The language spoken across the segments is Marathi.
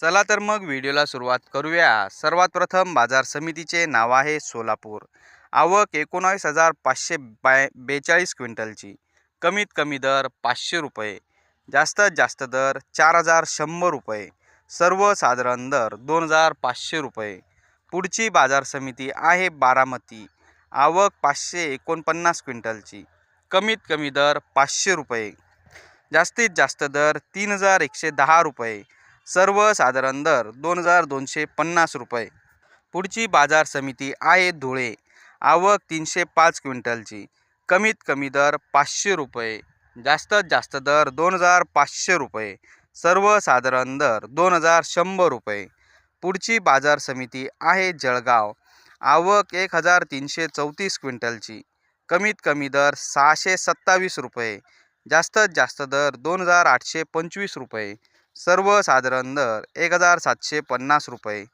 चला तर मग व्हिडिओला सुरुवात करूया. सर्वात प्रथम बाजार समितीचे नाव आहे सोलापूर. आवक एकोणावीस हजार पाचशे बाय बेचाळीस क्विंटलची. कमीत कमी दर पाचशे रुपये. जास्तीत जास्त दर चार हजार शंभर रुपये. सर्वसाधारण दर दोन हजार पाचशे रुपये. पुढची बाजार समिती आहे बारामती. आवक पाचशे एकोणपन्नास क्विंटलची. कमीत कमी दर पाचशे रुपये. जास्तीत जास्त दर तीन हजार एकशे दहा रुपये. सर्वसाधारण दर दोन हजार दोनशे पन्नास रुपये. पुढची बाजार समिती आहे धुळे. आवक तीनशे पाच क्विंटलची. कमीत कमी दर पाचशे रुपये. जास्तीत जास्त दर दोन हजार पाचशे रुपये. सर्वसाधारण दर दोन हजार शंभर रुपये. पुढची बाजार समिती आहे जळगाव. आवक एक हजार तीनशे चौतीस क्विंटलची. कमीत कमी दर सहाशे सत्तावीस रुपये. जास्तीत जास्त दर दोन हजार आठशे पंचवीस रुपये. सर्वसाधारण दर एक हजार सातशे पन्नास रुपये.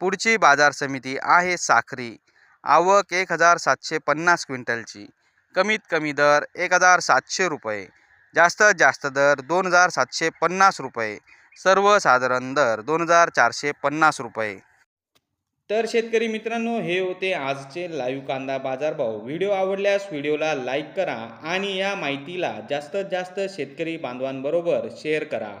पुढची बाजार समिती आहे साखरी. आवक एक हजार सातशे पन्नास क्विंटलची. कमीत कमी दर एक हजार सातशे रुपये. जास्तीत जास्त दर दोन हजार सातशे पन्नास रुपये. सर्वसाधारण दर दोन हजार चारशे पन्नास रुपये. तर शेतकरी मित्रांनो हे होते आजचे लाईव्ह कांदा बाजारभाव. व्हिडिओ आवडल्यास व्हिडिओला लाईक करा आणि या माहितीला जास्तीत जास्त शेतकरी बांधवांबरोबर शेअर करा.